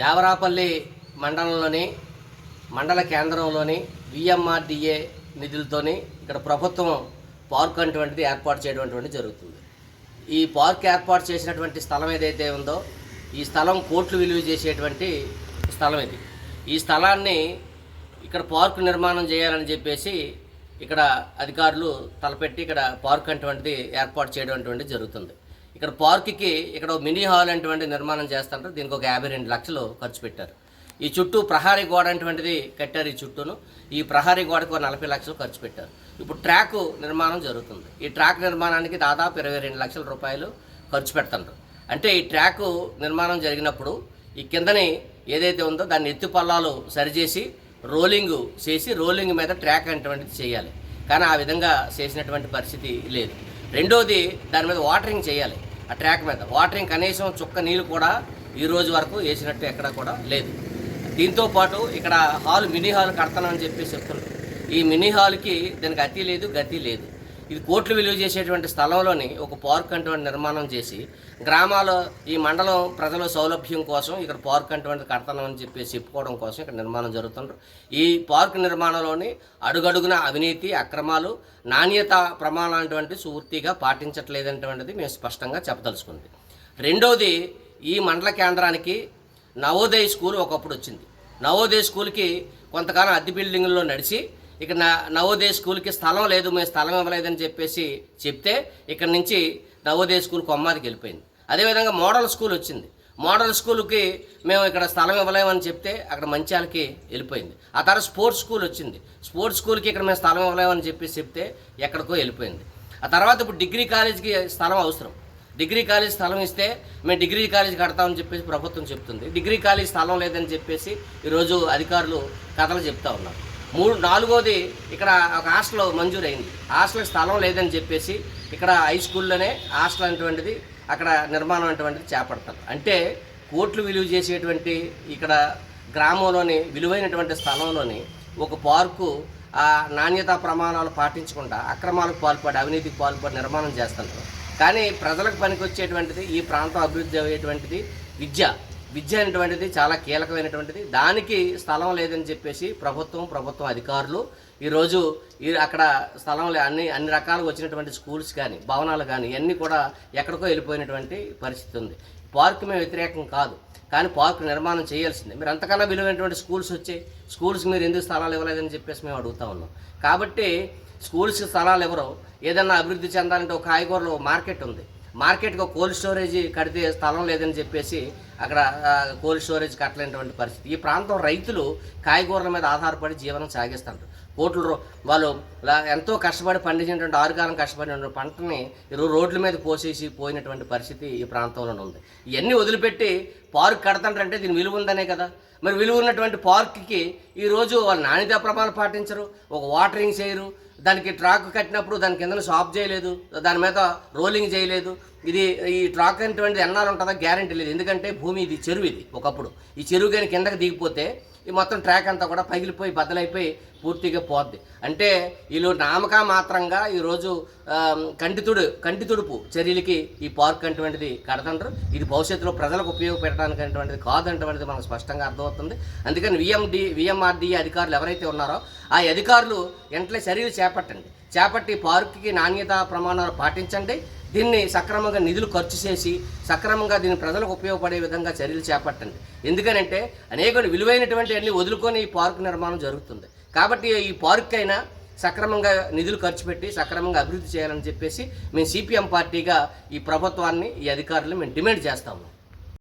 దేవరాపల్లి మండలంలోని మండల కేంద్రంలోని విఎంఆర్డిఏ నిధులతోని ఇక్కడ ప్రభుత్వం పార్క్ అటువంటిది ఏర్పాటు చేయడం జరుగుతుంది. ఈ పార్క్ ఏర్పాటు చేసినటువంటి స్థలం ఏదైతే ఉందో ఈ స్థలం కోట్లు విలువ చేసేటువంటి స్థలం ఇది. ఈ స్థలాన్ని ఇక్కడ పార్క్ నిర్మాణం చేయాలని చెప్పేసి ఇక్కడ అధికారులు తలపెట్టి ఇక్కడ పార్క్ అటువంటిది ఏర్పాటు చేయడం జరుగుతుంది. ఇక్కడ పార్క్కి ఇక్కడ ఒక మినీ హాల్ అటువంటి నిర్మాణం చేస్తారు దీనికి ఒక యాభై రెండు లక్షలు ఖర్చు పెట్టారు. ఈ చుట్టూ ప్రహారీ గోడ అటువంటిది కట్టారు ఈ చుట్టూను. ఈ ప్రహారీ గోడకు ఒక నలభై లక్షలు ఖర్చు పెట్టారు. ఇప్పుడు ట్రాక్ నిర్మాణం జరుగుతుంది. ఈ ట్రాక్ నిర్మాణానికి దాదాపు ఇరవై రెండు లక్షల రూపాయలు ఖర్చు పెడుతుంటారు. అంటే ఈ ట్రాక్ నిర్మాణం జరిగినప్పుడు ఈ కిందని ఏదైతే ఉందో దాన్ని ఎత్తు పల్లాలు సరిచేసి రోలింగ్ చేసి రోలింగ్ మీద ట్రాక్ అటువంటిది చేయాలి. కానీ ఆ విధంగా చేసినటువంటి పరిస్థితి లేదు. రెండోది దాని మీద వాటరింగ్ చేయాలి ఆ ట్రాక్ మీద. వాటరింగ్ కనీసం చుక్క నీళ్ళు కూడా ఈ రోజు వరకు వేసినట్టు ఎక్కడ కూడా లేదు. దీంతో పాటు ఇక్కడ హాల్ మినీ హాల్ కడతానని చెప్పి చెప్తున్నారు. ఈ మినీ హాల్కి దానికి అతి లేదు గతి లేదు. ఇది కోట్లు విలువ చేసేటువంటి స్థలంలోని ఒక పార్క్ అటువంటి నిర్మాణం చేసి గ్రామాల్లో ఈ మండలం ప్రజల సౌలభ్యం కోసం ఇక్కడ పార్క్ అటువంటి అని చెప్పి చెప్పుకోవడం కోసం ఇక్కడ నిర్మాణం జరుగుతుండ్రు. ఈ పార్క్ నిర్మాణంలోని అడుగడుగున అవినీతి అక్రమాలు నాణ్యత ప్రమాణాలటువంటి పూర్తిగా పాటించట్లేదటువంటిది మేము స్పష్టంగా చెప్పదలుచుకుంది. రెండవది ఈ మండల కేంద్రానికి నవోదయ స్కూల్ ఒకప్పుడు వచ్చింది. నవోదయ స్కూల్కి కొంతకాలం అద్దె బిల్డింగ్లో నడిచి ఇక నా నవోదయ స్కూల్కి స్థలం లేదు మేము స్థలం ఇవ్వలేదని చెప్పేసి చెప్తే ఇక్కడ నుంచి నవోదయ స్కూల్ కొమ్మాదికి వెళ్ళిపోయింది. అదేవిధంగా మోడల్ స్కూల్ వచ్చింది. మోడల్ స్కూల్కి మేము ఇక్కడ స్థలం ఇవ్వలేమని చెప్తే అక్కడ మంచాలకి వెళ్ళిపోయింది. ఆ తర్వాత స్పోర్ట్స్ స్కూల్ వచ్చింది. స్పోర్ట్స్ స్కూల్కి ఇక్కడ మేము స్థలం ఇవ్వలేమని చెప్పేసి చెప్తే ఎక్కడికో వెళ్ళిపోయింది. ఆ తర్వాత ఇప్పుడు డిగ్రీ కాలేజ్కి స్థలం అవసరం. డిగ్రీ కాలేజ్ స్థలం ఇస్తే మేము డిగ్రీ కాలేజ్ కడతామని చెప్పేసి ప్రభుత్వం చెప్తుంది. డిగ్రీ కాలేజ్ స్థలం లేదని చెప్పేసి ఈరోజు అధికారులు కథలు చెప్తా ఉన్నారు. మూడు నాలుగోది ఇక్కడ ఒక హాస్టల్ మంజూరు అయింది హాస్టల్కి స్థలం లేదని చెప్పేసి ఇక్కడ హై స్కూల్లోనే హాస్టల్ అటువంటిది అక్కడ నిర్మాణం అటువంటిది చేపడతారు. అంటే కోట్లు విలువ చేసేటువంటి ఇక్కడ గ్రామంలోని విలువైనటువంటి స్థలంలోని ఒక పార్కు ఆ నాణ్యతా ప్రమాణాలు పాటించకుండా అక్రమాలకు పాల్పడి అవినీతికి పాల్పడి నిర్మాణం చేస్తుంటారు కానీ ప్రజలకు పనికొచ్చేటువంటిది ఈ ప్రాంతం అభివృద్ధి అయ్యేటువంటిది విద్య. విద్య అనేటువంటిది చాలా కీలకమైనటువంటిది. దానికి స్థలం లేదని చెప్పేసి ప్రభుత్వం ప్రభుత్వం అధికారులు ఈరోజు ఈ అక్కడ స్థలం అన్ని అన్ని రకాలుగా వచ్చినటువంటి స్కూల్స్ కానీ భవనాలు కానీ ఇవన్నీ కూడా ఎక్కడికో వెళ్ళిపోయినటువంటి పరిస్థితి ఉంది. పార్క్ మేము వ్యతిరేకం కాదు. కానీ పార్క్ నిర్మాణం చేయాల్సిందే. మీరు అంతకన్నా విలువైనటువంటి స్కూల్స్ వచ్చాయి స్కూల్స్ మీరు ఎందుకు స్థలాలు ఇవ్వలేదని చెప్పేసి మేము అడుగుతా ఉన్నాం. కాబట్టి స్కూల్స్కి స్థలాలు ఎవరో ఏదన్నా అభివృద్ధి చెందాలంటే ఒక కాయగూరలో మార్కెట్ ఉంది. మార్కెట్కి ఒక కోల్డ్ స్టోరేజ్ కడితే స్థలం లేదని చెప్పేసి అక్కడ కోల్డ్ స్టోరేజ్ కట్టలేనటువంటి పరిస్థితి. ఈ ప్రాంతం రైతులు కాయగూరల మీద ఆధారపడి జీవనం సాగిస్తుంటారు. కోట్లు వాళ్ళు ఎంతో కష్టపడి పండించినటువంటి ఆరుకాలం కష్టపడినటువంటి పంటని ఈరోజు రోడ్ల మీద పోసేసి పోయినటువంటి పరిస్థితి ఈ ప్రాంతంలో ఉంది. ఇవన్నీ వదిలిపెట్టి పార్క్ కడతాంటారంటే దీని విలువ ఉందనే కదా. మరి విలువ ఉన్నటువంటి పార్క్కి ఈరోజు వాళ్ళు నాణ్యత ప్రమాణాలు పాటించరు ఒక వాటరింగ్ చేయరు దానికి ట్రాక్ కట్టినప్పుడు దాని కింద షాప్ చేయలేదు. దాని మీద రోలింగ్ చేయలేదు. ఇది ఈ ట్రాక్ అనేటువంటిది ఎన్నాళ్ళు ఉంటుందో గ్యారంటీ లేదు. ఎందుకంటే భూమి ఇది చెరువు ఇది ఒకప్పుడు. ఈ చెరువు కానీ కిందకి దిగిపోతే ఈ మొత్తం ట్రాక్ అంతా కూడా పగిలిపోయి బద్దలైపోయి పూర్తిగా పోద్ది. అంటే వీళ్ళు నామక మాత్రంగా ఈరోజు కంటితుడు కంటితుడుపు చర్యలకి ఈ పార్క్ అటువంటిది కడతండ్రు. ఇది భవిష్యత్తులో ప్రజలకు ఉపయోగపెట్టడానికి అటువంటిది కాదంటువంటిది మనకు స్పష్టంగా అర్థమవుతుంది. అందుకని విఎండి విఎంఆర్డిఏ అధికారులు ఎవరైతే ఉన్నారో ఆ అధికారులు వెంటనే చర్యలు చేపట్టండి. చేపట్టి పార్కుకి నాణ్యత ప్రమాణాలు పాటించండి. దీన్ని సక్రమంగా నిధులు ఖర్చు చేసి సక్రమంగా దీన్ని ప్రజలకు ఉపయోగపడే విధంగా చర్యలు చేపట్టండి. ఎందుకనంటే అనేక విలువైనటువంటి అన్ని వదులుకొని ఈ పార్క్ నిర్మాణం జరుగుతుంది. కాబట్టి ఈ పార్క్ అయినా సక్రమంగా నిధులు ఖర్చు పెట్టి సక్రమంగా అభివృద్ధి చేయాలని చెప్పేసి మేము సిపిఎం పార్టీగా ఈ ప్రభుత్వాన్ని ఈ అధికారులు మేము డిమాండ్ చేస్తాము.